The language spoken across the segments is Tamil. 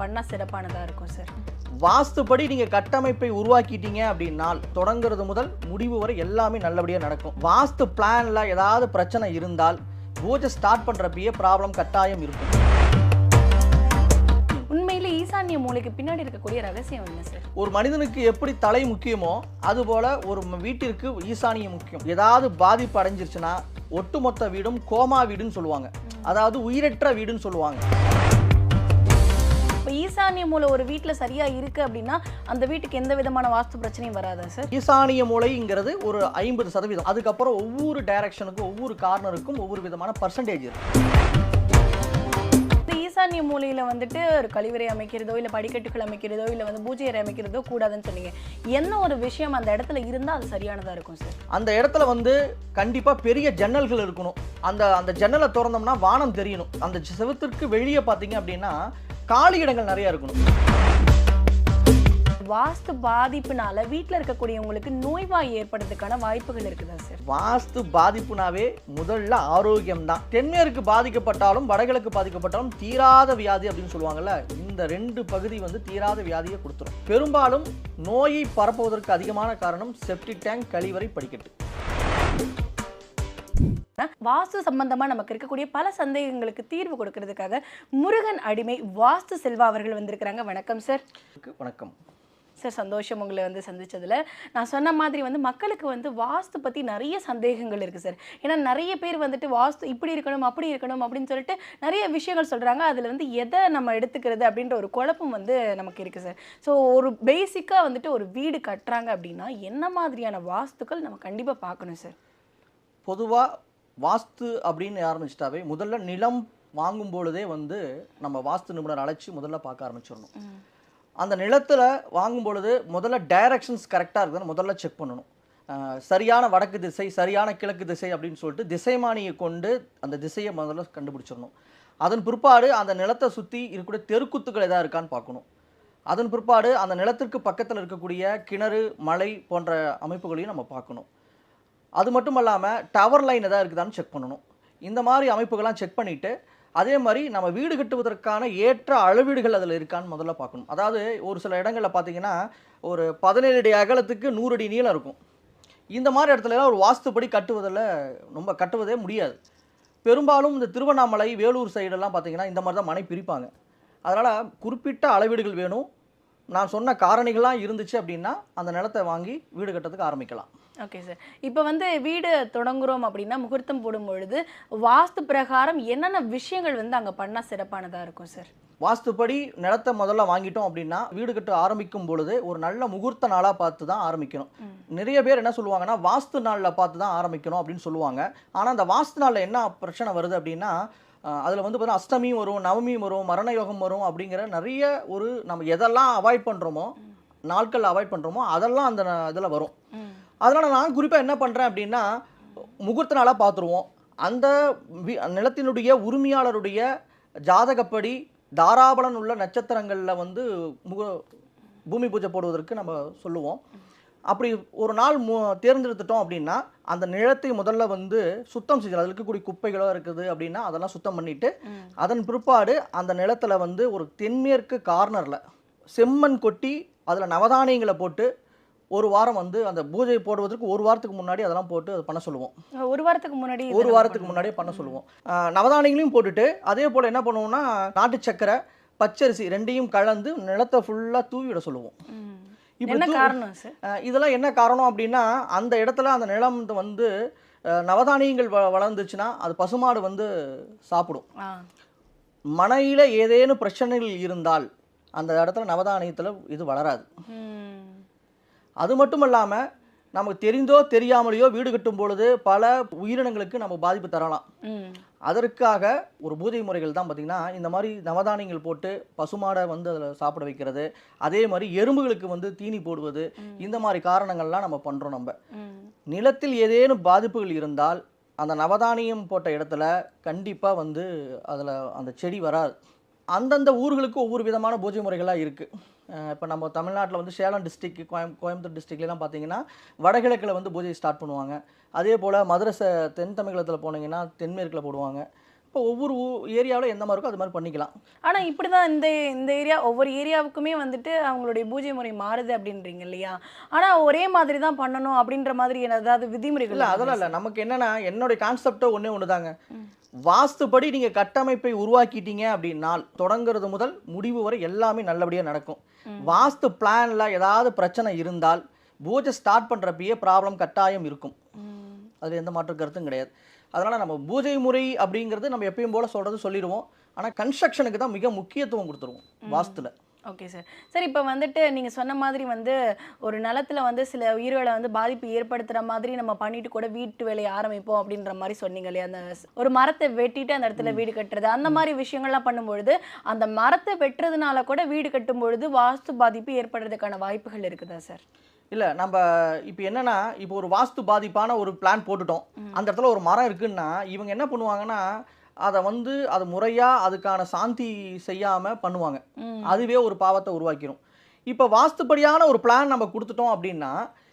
பண்ணால் சிறப்பானதாக இருக்கும் சார் வாஸ்துப்படி நீங்க கட்டமைப்பை உருவாக்கிட்டீங்க அப்படின்னால் தொடங்குறது முதல் முடிவு வரை எல்லாமே நல்லபடியா நடக்கும். வாஸ்து பிளான்ல ஏதாவது பிரச்சனை இருந்தால் பூஜை ஸ்டார்ட் பண்றப்பயே ப்ராப்ளம் கட்டாயம் இருக்கும். உண்மையிலே ஈசான்ய மூலைக்கு பின்னாடி இருக்கக்கூடிய ரகசியம் என்ன சார் ஒரு மனிதனுக்கு எப்படி தலை முக்கியமோ அதுபோல ஒரு வீட்டிற்கு ஈசானியம் முக்கியம். ஏதாவது பாதிப்பு அடைஞ்சிருச்சுன்னா ஒட்டுமொத்த வீடும் கோமா வீடுன்னு சொல்லுவாங்க. அதாவது உயிரற்ற வீடுன்னு சொல்லுவாங்க. இப்போ ஈசான்ய மூலை ஒரு வீட்டில் சரியா இருக்கு அப்படின்னா அந்த வீட்டுக்கு எந்த விதமான வாஸ்து பிரச்சனையும் வராதா சார்? ஈசானிய மூலைங்கிறது ஒரு ஐம்பது சதவீதம். அதுக்கப்புறம் ஒவ்வொரு டைரக்ஷனுக்கும் ஒவ்வொரு கார்னருக்கும் ஒவ்வொரு விதமான பர்சன்டேஜ் இருக்கு. இந்த ஈசான்ய மூலையில வந்துட்டு ஒரு கழிவறை அமைக்கிறதோ இல்லை படிக்கட்டுகள் அமைக்கிறதோ இல்லை வந்து பூஜை அறை அமைக்கிறதோ கூடாதுன்னு சொன்னீங்க. என்ன ஒரு விஷயம் அந்த இடத்துல இருந்தால் அது சரியானதா இருக்கும் சார்? அந்த இடத்துல வந்து கண்டிப்பா பெரிய ஜன்னல்கள் இருக்கணும். அந்த அந்த ஜன்னலை திறந்தோம்னா வானம் தெரியணும். அந்த செவுத்திற்கு வெளியே பார்த்தீங்க அப்படின்னா காலி இடங்கள் நிறைய இருக்கணும். வாஸ்து பாதிப்புனால வீட்டில் இருக்கக்கூடியவங்களுக்கு நோய்வாய் ஏற்படுறதுக்கான வாய்ப்புகள் இருக்குதா சார்? வாஸ்து பாதிப்புனாவே முதல்ல ஆரோக்கியம் தான் தென்மேற்கு பாதிக்கப்பட்டாலும் வடகிழக்கு பாதிக்கப்பட்டாலும் தீராத வியாதி அப்படின்னு சொல்லுவாங்கல்ல இந்த ரெண்டு பகுதி வந்து தீராத வியாதியை கொடுத்துரும். பெரும்பாலும் நோயை பரப்புவதற்கு அதிகமான காரணம் செப்டிக் டேங்க் கழிவறை படிக்கட்டு. வாஸ்து சம்பந்தமா நமக்கு இருக்கக்கூடிய பல சந்தேகங்களுக்கு தீர்வு கொடுக்கறதுக்காக முருகன் அடிமை வாஸ்து செல்வா அவர்கள் வந்திருக்கிறாங்க. வணக்கம் சார் வணக்கம். சார் சந்தோஷம் உங்களை வந்து சந்திச்சதுல. நான் சொன்ன மாதிரி வந்து மக்களுக்கு வந்து வாஸ்து பத்தி நிறைய சந்தேகங்கள் இருக்கு சார் ஏன்னா நிறைய பேர் வந்துட்டு வாஸ்து இப்படி இருக்கணும் அப்படி இருக்கணும் அப்படின்னு சொல்லிட்டு நிறைய விஷயங்கள் சொல்றாங்க. அதுல வந்து எதை நம்ம எடுத்துக்கிறது அப்படின்ற ஒரு குழப்பம் வந்து நமக்கு இருக்கு சார் ஸோ ஒரு பேசிக்கா வந்துட்டு ஒரு வீடு கட்டுறாங்க அப்படின்னா என்ன மாதிரியான வாஸ்துக்கள் நம்ம கண்டிப்பா பார்க்கணும் சார் பொதுவாக வாஸ்து அப்படின்னு ஆரம்பிச்சிட்டாவே முதல்ல நிலம் வாங்கும் பொழுதே வந்து நம்ம வாஸ்து நிபுணர் அழைச்சி முதல்ல பார்க்க ஆரம்பிச்சிடணும். அந்த நிலத்தில் வாங்கும் பொழுது முதல்ல டைரக்ஷன்ஸ் கரெக்டாக இருக்குதுன்னு முதல்ல செக் பண்ணணும். சரியான வடக்கு திசை சரியான கிழக்கு திசை அப்படின்னு சொல்லிட்டு திசைமானியை கொண்டு அந்த திசையை முதல்ல கண்டுபிடிச்சிடணும். அதன் பிற்பாடு அந்த நிலத்தை சுற்றி இருக்கக்கூடிய தெருக்குத்துக்கள் எதாவது இருக்கான்னு பார்க்கணும். அதன் பிற்பாடு அந்த நிலத்திற்கு பக்கத்தில் இருக்கக்கூடிய கிணறு மலை போன்ற அமைப்புகளையும் நம்ம பார்க்கணும். அது மட்டும் இல்லாமல் டவர் லைன் எதாவது இருக்குதான்னு செக் பண்ணணும். இந்த மாதிரி அமைப்புகள்லாம் செக் பண்ணிவிட்டு அதே மாதிரி நம்ம வீடு கட்டுவதற்கான ஏற்ற அளவீடுகள் அதில் இருக்கான்னு முதல்ல பார்க்கணும். அதாவது ஒரு சில இடங்களில் பார்த்தீங்கன்னா ஒரு பதினேழு அடி அகலத்துக்கு நூறு அடி நீளம் இருக்கும். இந்த மாதிரி இடத்துலலாம் ஒரு வாஸ்துப்படி கட்டுவதில் ரொம்ப கட்டுவதே முடியாது. பெரும்பாலும் இந்த திருவண்ணாமலை வேலூர் சைடெல்லாம் பார்த்திங்கன்னா இந்த மாதிரி தான் மனை பிரிப்பாங்க. அதனால் குறிப்பிட்ட அளவீடுகள் வேணும். நான் சொன்ன காரணிகள்லாம் இருந்துச்சு அப்படின்னா அந்த நிலத்தை வாங்கி வீடு கட்டுறதுக்கு ஆரம்பிக்கலாம். ஓகே சார் இப்போ வந்து வீடு தொடங்குறோம் அப்படின்னா முகூர்த்தம் போடும் பொழுது வாஸ்து பிரகாரம் என்னென்ன விஷயங்கள் வந்து அங்கே பண்ணால் சிறப்பானதாக இருக்கும் சார் வாஸ்துப்படி நிலத்தை முதல்ல வாங்கிட்டோம் அப்படின்னா வீடு கட்ட ஆரம்பிக்கும் பொழுது ஒரு நல்ல முகூர்த்த நாளாக பார்த்து தான் ஆரம்பிக்கணும். நிறைய பேர் என்ன சொல்லுவாங்கன்னா வாஸ்து நாளில் பார்த்து தான் ஆரம்பிக்கணும் அப்படின்னு சொல்லுவாங்க. ஆனால் அந்த வாஸ்து நாளில் என்ன பிரச்சனை வருது அப்படின்னா அதில் வந்து பார்த்தீங்கன்னா அஷ்டமியும் வரும் நவமியும் வரும் மரண யோகம் வரும் அப்படிங்கிற நிறைய ஒரு நம்ம எதெல்லாம் அவாய்ட் பண்ணுறோமோ நாட்கள் அவாய்ட் பண்ணுறோமோ அதெல்லாம் அந்த இதில் வரும். அதனால் நான் குறிப்பாக என்ன பண்ணுறேன் அப்படின்னா முகூர்த்த நாளாக பார்த்துருவோம் அந்த நிலத்தினுடைய உரிமையாளருடைய ஜாதகப்படி தாராபலன் உள்ள நட்சத்திரங்களில் வந்து முக பூமி பூஜை போடுவதற்கு நம்ம சொல்லுவோம். அப்படி ஒரு நாள் மு தேர்ந்தெடுத்துட்டோம் அப்படின்னா அந்த நிலத்தை முதல்ல வந்து சுத்தம் செய்யலாம் அதில் இருக்கக்கூடிய குப்பைகளோ இருக்குது அப்படின்னா அதெல்லாம் சுத்தம் பண்ணிட்டு அதன் பிற்பாடு அந்த நிலத்துல வந்து ஒரு தென்மேற்கு கார்னரில் செம்மண் கொட்டி அதில் நவதானியங்களை போட்டு ஒரு வாரம் வந்து அந்த பூஜை போடுவதற்கு ஒரு வாரத்துக்கு முன்னாடி அதெல்லாம் போட்டு அதை பண்ண சொல்லுவோம். ஒரு வாரத்துக்கு முன்னாடி ஒரு வாரத்துக்கு முன்னாடியே பண்ண சொல்லுவோம். நவதானியங்களையும் போட்டுட்டு அதே போல் என்ன பண்ணுவோம்னா நாட்டு சக்கரை பச்சரிசி ரெண்டையும் கலந்து நிலத்தை ஃபுல்லாக தூவி விட சொல்லுவோம். என்ன காரணம் இதெல்லாம் என்ன காரணம் அப்படின்னா அந்த இடத்துல அந்த நிலம் வந்து நவதானியங்கள் வ வளர்ந்துச்சுன்னா அது பசுமாடு வந்து சாப்பிடும். மனையில் ஏதேனும் பிரச்சனைகள் இருந்தால் அந்த இடத்துல நவதானியத்தில் இது வளராது. அது மட்டும் இல்லாமல் நமக்கு தெரிந்தோ தெரியாமலையோ வீடு கட்டும் பொழுது பல உயிரினங்களுக்கு நம்ம பாதிப்பு தரலாம். அதற்காக ஒரு பூஜை முறைகள் தான் பார்த்திங்கன்னா இந்த மாதிரி நவதானியங்கள் போட்டு பசுமாடை வந்து அதில் சாப்பிட வைக்கிறது அதே மாதிரி எறும்புகளுக்கு வந்து தீனி போடுவது இந்த மாதிரி காரணங்கள்லாம் நம்ம பண்ணுறோம் நம்ம. நிலத்தில் ஏதேனும் பாதிப்புகள் இருந்தால் அந்த நவதானியம் போட்ட இடத்துல கண்டிப்பாக வந்து அதில் அந்த செடி வராது அந்தந்த ஊர்களுக்கு ஒவ்வொரு விதமான பூஜை முறைகளாக இருக்குது இப்போ நம்ம தமிழ்நாட்டில் வந்து சேலம் டிஸ்ட்ரிக்ட் கோயம் கோயம்புத்தூர் டிஸ்ட்ரிக்ட்லாம் பார்த்தீங்கன்னா வடகிழக்கில் வந்து பூஜை ஸ்டார்ட் பண்ணுவாங்க. அதே போல் மதுரை ச தென் தமிழகத்தில் போனீங்கன்னா தென்மேற்கில் போடுவாங்க. இப்போ ஒவ்வொரு ஏரியாவில் எந்த மாதிரி இருக்கோ அது மாதிரி பண்ணிக்கலாம். ஆனா இப்படிதான் இந்த இந்த ஏரியா ஒவ்வொரு ஏரியாவுக்குமே வந்துட்டு அவங்களுடைய பூஜை முறை மாறுது அப்படின்றீங்க இல்லையா? ஆனா ஒரே மாதிரி தான் பண்ணணும் அப்படின்ற மாதிரி ஏதாவது விதிமுறைகள் அதெல்லாம் இல்லை. நமக்கு என்னன்னா என்னுடைய கான்செப்டே ஒன்றே ஒன்று தாங்க வாஸ்துப்படி நீங்கள் கட்டமைப்பை உருவாக்கிட்டீங்க அப்படின்னால் தொடங்குறது முதல் முடிவு வரை எல்லாமே நல்லபடியாக நடக்கும். வாஸ்து பிளானில் ஏதாவது பிரச்சனை இருந்தால் பூஜை ஸ்டார்ட் பண்ணுறப்பயே ப்ராப்ளம் கட்டாயம் இருக்கும். அதில் எந்த மாற்று கருத்தும் கிடையாது. அதனால் நம்ம பூஜை முறை அப்படிங்கிறது நம்ம எப்பயும் போல் சொல்கிறது சொல்லிடுவோம். ஆனால் கன்ஸ்ட்ரக்ஷனுக்கு தான் மிக முக்கியத்துவம் கொடுத்துருவோம் வாஸ்துல. ஓகே சார் சார் இப்போ வந்துட்டு நீங்க சொன்ன மாதிரி வந்து ஒரு நிலத்துல வந்து சில உயிர்களை வந்து பாதிப்பு ஏற்படுத்துற மாதிரி நம்ம பண்ணிட்டு கூட வீட்டு வேலையை ஆரம்பிப்போம் அப்படின்ற மாதிரி சொன்னீங்க இல்லையா? அந்த ஒரு மரத்தை வெட்டிட்டு அந்த இடத்துல வீடு கட்டுறது அந்த மாதிரி விஷயங்கள்லாம் பண்ணும்பொழுது அந்த மரத்தை வெட்டுறதுனால கூட வீடு கட்டும் பொழுது வாஸ்து பாதிப்பு ஏற்படுறதுக்கான வாய்ப்புகள் இருக்குதா சார் இல்லை நம்ம இப்போ என்னன்னா இப்போ ஒரு வாஸ்து பாதிப்பான ஒரு பிளான் போட்டுட்டோம். அந்த இடத்துல ஒரு மரம் இருக்குன்னா இவங்க என்ன பண்ணுவாங்கன்னா அதை வந்து அது முறையாக அதுக்கான சாந்தி செய்யாமல் பண்ணுவாங்க. அதுவே ஒரு பாவத்தை உருவாக்கிடும் இப்போ வாஸ்துப்படியான ஒரு பிளான் நம்ம கொடுத்துட்டோம் அப்படின்னா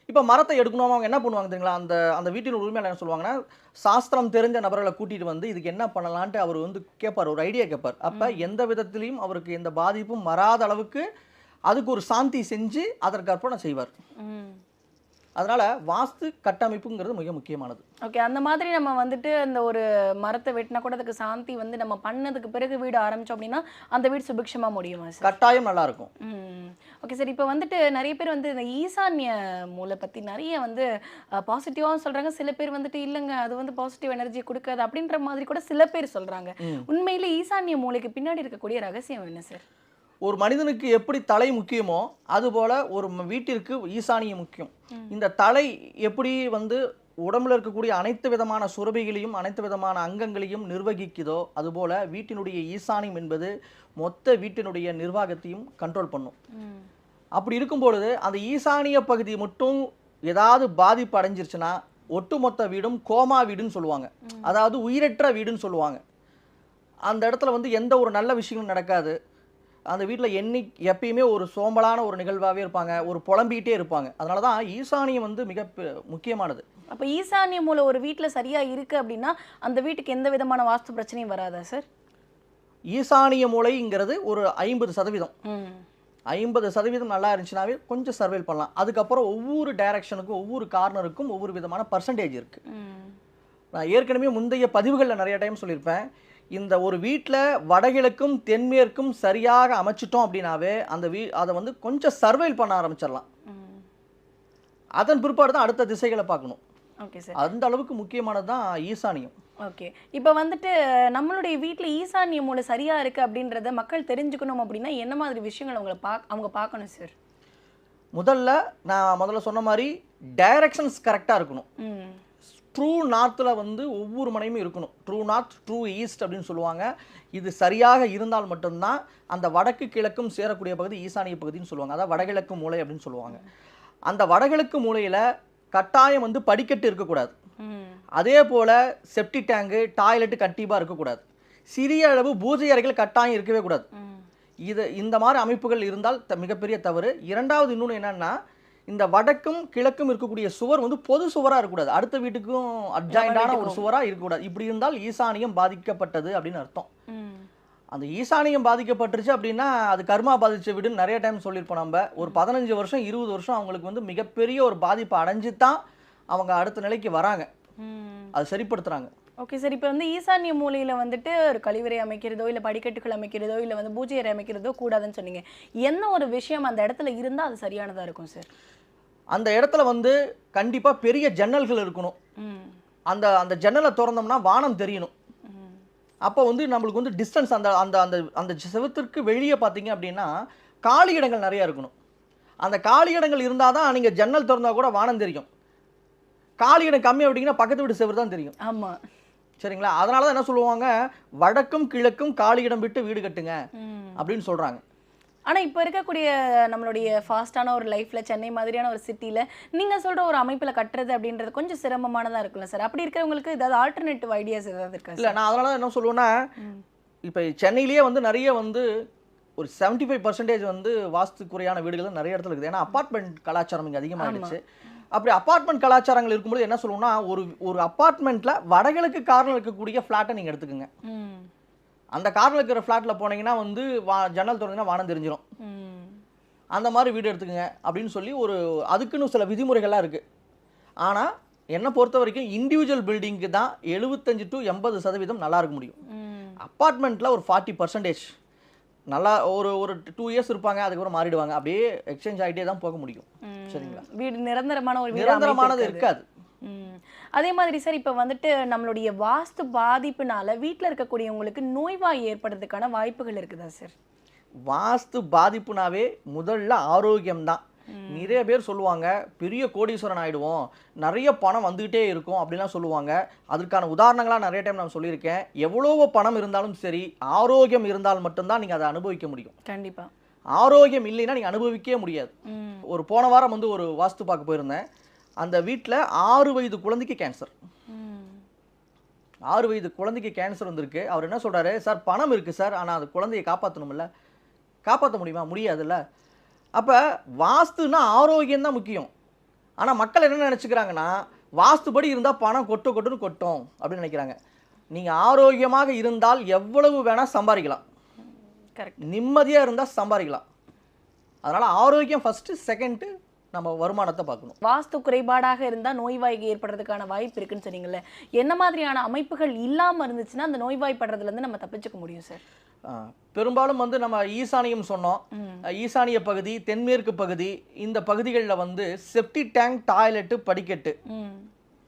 இப்போ மரத்தை எடுக்கணும் அவங்க என்ன பண்ணுவாங்க தெரியுங்களா? அந்த அந்த வீட்டின் உரிமையாளர் என்ன சொல்லுவாங்கன்னா சாஸ்திரம் தெரிஞ்ச நபர்களை கூட்டிட்டு வந்து இதுக்கு என்ன பண்ணலான்ட்டு அவர் வந்து கேட்பார் ஒரு ஐடியா கேட்பார் அப்போ எந்த விதத்திலையும் அவருக்கு எந்த பாதிப்பும் வராத அளவுக்கு அதுக்கு ஒரு சாந்தி செஞ்சு அதற்கு அர்ப்பணை செய்வார் அதனால வாஸ்து கட்டமைப்புங்கிறது மிக முக்கியமானது. ஓகே அந்த மாதிரி நம்ம வந்துட்டு அந்த ஒரு மரத்தை வெட்டினா கூட அதுக்கு சாந்தி வந்து நம்ம பண்ணதுக்கு பிறகு வீடு ஆரம்பிச்சோம் அப்படின்னா அந்த வீடு சுபிக்ஷமா முடியுமா சார் கட்டாயம் நல்லா இருக்கும். ம். ஓகே சார் இப்போ வந்துட்டு நிறைய பேர் வந்து இந்த ஈசான்ய மூலை பற்றி நிறைய வந்து பாசிட்டிவாகவும் சொல்கிறாங்க சில பேர் வந்துட்டு இல்லைங்க அது வந்து பாசிட்டிவ் எனர்ஜி கொடுக்காது அப்படின்ற மாதிரி கூட சில பேர் சொல்கிறாங்க. உண்மையிலே ஈசான்ய மூலைக்கு பின்னாடி இருக்கக்கூடிய ரகசியம் என்ன சார் ஒரு மனிதனுக்கு எப்படி தலை முக்கியமோ அதுபோல ஒரு வீட்டிற்கு ஈசானியம் முக்கியம். இந்த தலை எப்படி வந்து உடம்புல இருக்கக்கூடிய அனைத்து விதமான சுரபிகளையும் அனைத்து விதமான அங்கங்களையும் நிர்வகிக்குதோ அதுபோல வீட்டினுடைய ஈசானியம் என்பது மொத்த வீட்டினுடைய நிர்வாகத்தையும் கண்ட்ரோல் பண்ணும். அப்படி இருக்கும் பொழுது அந்த ஈசானிய பகுதி மட்டும் ஏதாவது பாதிப்பு அடைஞ்சிருச்சுன்னா ஒட்டுமொத்த வீடும் கோமா வீடுன்னு சொல்லுவாங்க. அதாவது உயிரற்ற வீடுன்னு சொல்லுவாங்க. அந்த இடத்துல வந்து எந்த ஒரு நல்ல விஷயங்களும் நடக்காது. அந்த வீட்டில் என்னை எப்பயுமே ஒரு சோம்பலான ஒரு நிகழ்வாகவே இருப்பாங்க ஒரு புலம்பிக்கிட்டே இருப்பாங்க. அதனால தான் ஈசானியம் வந்து மிக முக்கியமானது. அப்போ ஈசான்ய மூலை ஒரு வீட்டில் சரியா இருக்கு அப்படின்னா அந்த வீட்டுக்கு எந்த விதமான வாஸ்து பிரச்சனையும் வராதா சார்? ஈசானிய மூலைங்கிறது ஒரு ஐம்பது சதவீதம். ஐம்பது சதவீதம் நல்லா இருந்துச்சுனாவே கொஞ்சம் சர்வேல் பண்ணலாம். அதுக்கப்புறம் ஒவ்வொரு டைரக்ஷனுக்கும் ஒவ்வொரு கார்னருக்கும் ஒவ்வொரு விதமான பர்சன்டேஜ் இருக்குது நான் ஏற்கனவே முந்தைய பதிவுகளில் நிறைய டைம் சொல்லியிருப்பேன். இந்த ஒரு வீட்டில் வடகிழக்கும் தென்மேற்கும் சரியாக அமைச்சிட்டோம் அப்படின்னாவே அந்த வீ அதை வந்து கொஞ்சம் சர்வைல் பண்ண ஆரம்பிச்சிடலாம். அதன் பிற்பாடு தான் அடுத்த திசைகளை பார்க்கணும். Okay sir. அந்த அளவுக்கு முக்கியமானது தான் ஈசானியம். ஓகே. இப்போ வந்துட்டு நம்மளுடைய வீட்டில் ஈசான்ய மூலை சரியா இருக்கு அப்படின்றத மக்கள் தெரிஞ்சுக்கணும் அப்படின்னா என்ன மாதிரி விஷயங்கள் அவங்கள பா அவங்க பார்க்கணும் சார்? முதல்ல நான் முதல்ல சொன்ன மாதிரி டைரக்ஷன்ஸ் கரெக்டாக இருக்கணும். ட்ரூ நார்த்தில் வந்து ஒவ்வொரு மனையுமே இருக்கணும். ட்ரூ நார்த் ட்ரூ ஈஸ்ட் அப்படின்னு சொல்லுவாங்க. இது சரியாக இருந்தால் மட்டும்தான் அந்த வடக்கு கிழக்கும் சேரக்கூடிய பகுதி ஈசானிய பகுதின்னு சொல்லுவாங்க. அதாவது வடகிழக்கு மூலை அப்படின்னு சொல்லுவாங்க. அந்த வடகிழக்கு மூலையில் கட்டாயம் வந்து படிக்கட்டு இருக்கக்கூடாது. அதே போல் செப்டி டேங்கு டாய்லெட்டு கண்டிப்பாக இருக்கக்கூடாது. சிறிய அளவு பூஜை அறைகள் கட்டாயம் இருக்கவே கூடாது. இது இந்த மாதிரி அமைப்புகள் இருந்தால் மிகப்பெரிய தவறு. இரண்டாவது இன்னொன்று என்னன்னா இந்த வடக்கும் கிழக்கும் இருக்கக்கூடிய சுவர் வந்து பொது சுவராக இருக்கக்கூடாது. அடுத்த வீட்டுக்கும் அட்ஜாயிண்டான ஒரு. சுவராக இருக்கக்கூடாது. இப்படி இருந்தால் ஈசானியம் பாதிக்கப்பட்டது அப்படின்னு அர்த்தம். அந்த ஈசானியம் பாதிக்கப்பட்டுருச்சு அப்படின்னா அது கர்மா பாதிச்ச வீடுன்னு நிறைய டைம் சொல்லியிருப்போம் நம்ம. ஒரு பதினஞ்சு வருஷம் இருபது வருஷம் அவங்களுக்கு வந்து மிகப்பெரிய ஒரு பாதிப்பு அடைஞ்சு தான் அவங்க அடுத்த நிலைக்கு வராங்க. அது சரிப்படுத்துறாங்க. ஓகே சார் இப்போ வந்து ஈசான்ய மூலையில் வந்துட்டு ஒரு கழிவறை அமைக்கிறதோ இல்லை படிக்கட்டுகள் அமைக்கிறதோ இல்லை வந்து பூஜை அறை அமைக்கிறதோ கூடாதுன்னு சொன்னீங்க. என்ன ஒரு விஷயம் அந்த இடத்துல இருந்தால் அது சரியானதாக இருக்கும் சார் அந்த இடத்துல வந்து கண்டிப்பாக பெரிய ஜன்னல்கள் இருக்கணும். அந்த அந்த ஜன்னலை திறந்தோம்னா வானம் தெரியணும். அப்போ வந்து நம்மளுக்கு வந்து டிஸ்டன்ஸ் அந்த அந்த அந்த அந்த செவத்திற்கு வெளியே பார்த்தீங்க அப்படின்னா காலி இடங்கள் நிறைய இருக்கணும். அந்த காலி இடங்கள் இருந்தால் தான் நீங்கள் ஜன்னல் திறந்தா கூட வானம் தெரியும். காலி இடம் கம்மி அப்படிங்கன்னா பக்கத்து வீட்டு செவர் தான் தெரியும். ஆமாம் சரிங்களா? அதனால தான் என்ன சொல்லுவாங்க? வடக்கும் கிழக்கும் காலி இடம் விட்டு வீடு கட்டுங்க அப்படின்னு சொல்கிறாங்க ஆனால் இப்போ இருக்கக்கூடிய நம்மளுடைய ஃபாஸ்ட்டான ஒரு லைஃப்பில் சென்னை மாதிரியான ஒரு சிட்டியில் நீங்கள் சொல்கிற ஒரு அமைப்பில் கட்டுறது அப்படின்றது கொஞ்சம் சிரமமானதாக இருக்குல்ல சார் அப்படி இருக்கிறவங்களுக்கு ஏதாவது ஆல்டர்னேட்டிவ் ஐடியாஸ் ஏதாவது இருக்கா இல்லை நான் அதனால தான் என்ன சொல்லுவேன்னா. இப்போ சென்னையிலேயே வந்து நிறைய வந்து ஒரு 75% ஃபைவ் பர்சன்டேஜ் வந்து வாஸ்து குறையான வீடுகள் நிறைய இடத்துல இருக்குது. ஏன்னா அப்பார்ட்மெண்ட் கலாச்சாரம் இங்கே அதிகமாகிடுச்சு அப்படி அப்பார்ட்மெண்ட் கலாச்சாரங்கள் இருக்கும்போது என்ன சொல்லுவோம்னா ஒரு ஒரு அப்பார்ட்மெண்ட்டில் வடகிழக்கு கார்னர் இருக்கக்கூடிய ஃப்ளாட்டை நீங்கள் எடுத்துக்கோங்க. அந்த கார்னர் இருக்கிற ஃப்ளாட்டில் போனீங்கன்னா வந்து வா ஜன்னல் திறந்தீங்கன்னா வானம் தெரிஞ்சிடும் அந்த மாதிரி வீடு எடுத்துக்கங்க அப்படின்னு சொல்லி ஒரு அதுக்குன்னு சில விதிமுறைகள்லாம் இருக்குது ஆனால் என்னை பொறுத்த வரைக்கும் இண்டிவிஜுவல் பில்டிங்க்கு தான் எழுபத்தஞ்சு டு எண்பது சதவீதம் நல்லா இருக்க முடியும். அப்பார்ட்மெண்ட்டில் ஒரு ஃபார்ட்டி பர்சன்டேஜ் நல்லா ஒரு ஒரு டூ இயர்ஸ் இருப்பாங்க அதுக்கப்புறம் மாறிடுவாங்க. அப்படியே எக்ஸ்சேஞ்ச் ஆகிட்டே தான் போக முடியும். சரிங்களா? வீடு நிரந்தரமான ஒரு நிரந்தரமானது இருக்காது. அதே மாதிரி சார் இப்போ வந்துட்டு நம்மளுடைய வாஸ்து பாதிப்புனால வீட்டில் இருக்கக்கூடியவங்களுக்கு நோய்வாய் ஏற்படுறதுக்கான வாய்ப்புகள் இருக்குதா சார்? வாஸ்து பாதிப்புனாவே முதல்ல ஆரோக்கியம் தான் நிறைய பேர் சொல்லுவாங்க பெரிய கோடீஸ்வரன் ஆயிடுவோம் நிறைய பணம் வந்துகிட்டே இருக்கும் அப்படிலாம் சொல்லுவாங்க. அதற்கான உதாரணங்களாக நிறைய டைம் நான் சொல்லியிருக்கேன். எவ்வளவோ பணம் இருந்தாலும் சரி ஆரோக்கியம் இருந்தால் மட்டும்தான் நீங்கள் அதை அனுபவிக்க முடியும். கண்டிப்பா. ஆரோக்கியம் இல்லைன்னா நீங்கள் அனுபவிக்கவே முடியாது. ஒரு போன வாரம் வந்து ஒரு வாஸ்து பார்க்க போயிருந்தேன். அந்த வீட்டில் ஆறு வயது குழந்தைக்கு கேன்சர் ஆறு வயது குழந்தைக்கு கேன்சர் வந்திருக்கு. அவர் என்ன சொல்றாரு சார் பணம் இருக்குது சார் ஆனால் அது குழந்தையை காப்பாற்றணும்ல காப்பாற்ற முடியுமா? முடியாதுல்ல. அப்போ வாஸ்துன்னா ஆரோக்கியம் தான் முக்கியம். ஆனால் மக்கள் என்ன நினச்சிக்கிறாங்கன்னா வாஸ்துபடி இருந்தால் பணம் கொட்டு கொட்டுன்னு கொட்டும் அப்படின்னு நினைக்கிறாங்க. நீங்கள் ஆரோக்கியமாக இருந்தால் எவ்வளவு வேணால் சம்பாதிக்கலாம். கரெக்ட் நிம்மதியாக இருந்தால் சம்பாதிக்கலாம். அதனால் ஆரோக்கியம் ஃபஸ்ட்டு செகண்டு நம்ம வருமானத்தை பார்க்கணும். வாஸ்து குறைபாடாக இருந்தால் நோய்வாய் ஏற்படுறதுக்கான வாய்ப்பு இருக்குன்னு சொன்னீங்கல்ல. என்ன மாதிரியான அமைப்புகள் இல்லாமல் இருந்துச்சுன்னா அந்த நோய்வாய்ப்படுறதுலேருந்து நம்ம தப்பிச்சுக்க முடியும் சார்? பெரும்பாலும் வந்து நம்ம ஈசானியம் சொன்னோம். ஈசானிய பகுதி தென்மேற்கு பகுதி இந்த பகுதிகளில் வந்து செப்டி டேங்க் டாய்லெட்டு படிக்கட்டு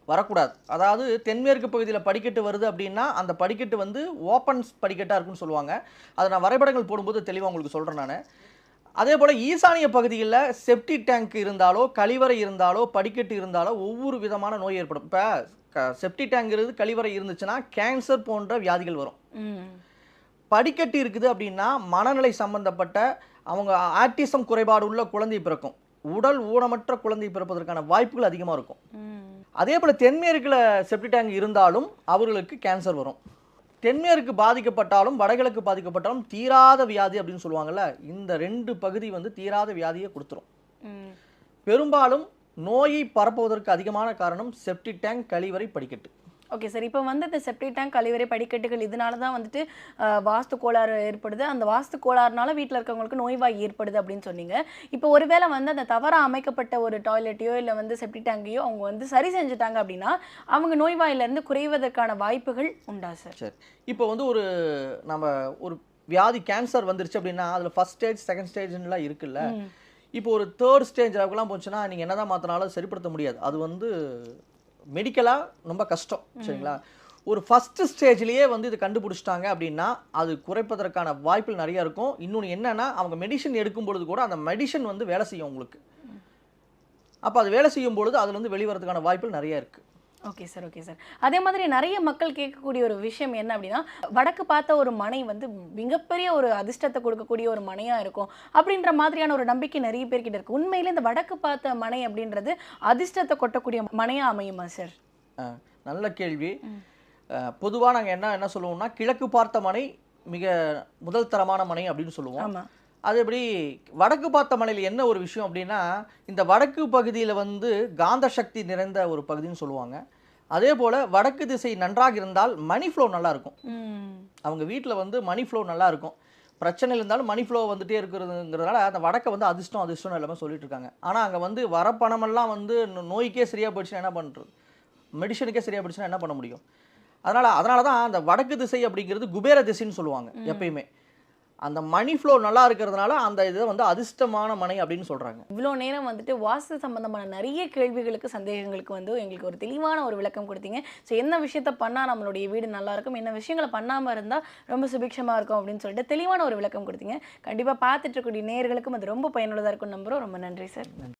வரக்கூடாது. அதாவது தென்மேற்கு பகுதியில் படிக்கட்டு வருது அப்படின்னா அந்த படிக்கட்டு வந்து ஓப்பன் படிக்கட்டாக இருக்குன்னு சொல்லுவாங்க. அதை நான் வரைபடங்கள் போடும்போது தெளிவாக உங்களுக்கு சொல்கிறேன் நான். அதே போல் ஈசானிய பகுதியில் செப்டி டேங்க் இருந்தாலோ கழிவறை இருந்தாலோ படிக்கட்டு இருந்தாலோ ஒவ்வொரு விதமான நோய் ஏற்படும். இப்போ செப்டி டேங்க் இருந்து கழிவறை இருந்துச்சுன்னா கேன்சர் போன்ற வியாதிகள் வரும். படிக்கட்டு இருக்குது அப்படின்னா மனநிலை சம்பந்தப்பட்ட அவங்க ஆட்டிசம் குறைபாடு உள்ள குழந்தை பிறக்கும். உடல் ஊனமற்ற குழந்தை பிறப்பதற்கான வாய்ப்புகள் அதிகமாக இருக்கும். அதே போல் தென்மேற்கில் செப்டி டேங்க் இருந்தாலும் அவர்களுக்கு கேன்சர் வரும். தென்மேற்கு பாதிக்கப்பட்டாலும் வடகிழக்கு பாதிக்கப்பட்டாலும் தீராத வியாதி அப்படின்னு சொல்லுவாங்கல்ல இந்த ரெண்டு பகுதி வந்து தீராத வியாதியை கொடுத்துரும். பெரும்பாலும் நோயை பரப்புவதற்கு அதிகமான காரணம் செப்டி டேங்க் கழிவறை படிக்கட்டு. ஓகே சார் இப்போ வந்து இந்த செப்டி டேங்க் கழிவறை படிக்கட்டுகள் இதனால தான் வந்துட்டு வாஸ்து கோளாறு ஏற்படுது. அந்த வாஸ்து கோளாறுனால வீட்டில் இருக்கவங்களுக்கு நோய்வாய் ஏற்படுது அப்படின்னு சொன்னீங்க. இப்போ ஒருவேளை வந்து அந்த தவறாக அமைக்கப்பட்ட ஒரு டாய்லெட்டையோ இல்லை வந்து செப்டி டேங்கையோ அவங்க வந்து சரி செஞ்சுட்டாங்க அப்படின்னா அவங்க நோய்வாயிலேருந்து குறைவதற்கான வாய்ப்புகள் உண்டா சார் சரி. இப்போ வந்து ஒரு நம்ம ஒரு வியாதி கேன்சர் வந்துருச்சு அப்படின்னா அதில் ஃபர்ஸ்ட் ஸ்டேஜ் செகண்ட் ஸ்டேஜ்லாம் இருக்குல்ல. இப்போ ஒரு தேர்ட் ஸ்டேஜ் அளவுக்குலாம் போச்சுன்னா நீங்கள் என்னதான் மாற்றினாலும் சரிப்படுத்த முடியாது. அது வந்து மெடிக்கலாக ரொம்ப கஷ்டம் சரிங்களா? ஒரு ஃபஸ்ட்டு ஸ்டேஜ்லேயே வந்து இது கண்டுபிடிச்சிட்டாங்க அப்படின்னா அது குறைப்பதற்கான வாய்ப்புகள் நிறையா இருக்கும். இன்னொன்று என்னென்னா அவங்க மெடிசன் எடுக்கும் பொழுது கூட அந்த மெடிசன் வந்து வேலை செய்யும் உங்களுக்கு. அப்போ அது வேலை செய்யும் பொழுது அதில் வந்து வெளிவரதுக்கான வாய்ப்புகள் நிறைய இருக்குது ஓகே சார் ஓகே சார் அதே மாதிரி நிறைய மக்கள் கேட்கக்கூடிய ஒரு விஷயம் என்ன அப்படின்னா வடக்கு பார்த்த ஒரு மனை வந்து மிகப்பெரிய ஒரு அதிர்ஷ்டத்தை கொடுக்கக்கூடிய ஒரு மனையா இருக்கும் அப்படின்ற மாதிரியான ஒரு நம்பிக்கை நிறைய பேர்கிட்ட இருக்கு. உண்மையில இந்த வடக்கு பார்த்த மனை அப்படின்றது அதிர்ஷ்டத்தை கொட்டக்கூடிய மனையா அமையுமா சார் நல்ல கேள்வி. பொதுவாக நாங்கள் என்ன என்ன சொல்லுவோம்னா கிழக்கு பார்த்த மனை மிக முதல் தரமான மனை அப்படின்னு சொல்லுவோம். அது எப்படி வடக்கு பார்த்த மலையில் என்ன ஒரு விஷயம் அப்படின்னா இந்த வடக்கு பகுதியில் வந்து காந்த சக்தி நிறைந்த ஒரு பகுதின்னு சொல்லுவாங்க. அதே போல் வடக்கு திசை நன்றாக இருந்தால் மணி ஃப்ளோ நல்லா இருக்கும். ம். அவங்க வீட்டில் வந்து மணி ஃப்ளோ நல்லா இருக்கும். பிரச்சனை இருந்தாலும் மணி ஃப்ளோ வந்துட்டே இருக்கிறதுங்கிறதுனால அந்த வடக்கை வந்து அதிர்ஷ்டம் அதிர்ஷ்டம் எல்லாமே சொல்லிட்டு இருக்காங்க. ஆனால் அங்கே வந்து வர பணமெல்லாம் வந்து நோய்க்கே சரியாக போயிடுச்சுன்னா என்ன பண்ணுறது மெடிசனுக்கே சரியாக போயிடுச்சுன்னா என்ன பண்ண முடியும்? அதனால் அதனால தான் அந்த வடக்கு திசை அப்படிங்கிறது குபேர திசைன்னு சொல்லுவாங்க எப்பயுமே. அந்த மணி ஃப்ளோ நல்லா இருக்கிறதுனால அந்த இதை வந்து அதிர்ஷ்டமான மனை அப்படின்னு சொல்கிறாங்க இவ்வளோ நேரம் வந்துட்டு வாஸ்து சம்பந்தமான நிறைய கேள்விகளுக்கு சந்தேகங்களுக்கு வந்து எங்களுக்கு ஒரு தெளிவான ஒரு விளக்கம் கொடுத்தீங்க. ஸோ என்ன விஷயத்த பண்ணால் நம்மளுடைய வீடு நல்லா இருக்கும்? என்ன விஷயங்களை பண்ணாமல் இருந்தால் ரொம்ப சுபிக்ஷமாக இருக்கும் அப்படின்னு சொல்லிட்டு தெளிவான ஒரு விளக்கம் கொடுத்தீங்க. கண்டிப்பாக பார்த்துட்டு இருக்கக்கூடிய நேர்களுக்கும் அது ரொம்ப பயனுள்ளதாக இருக்கும் நம்புகிறோம் ரொம்ப நன்றி சார்.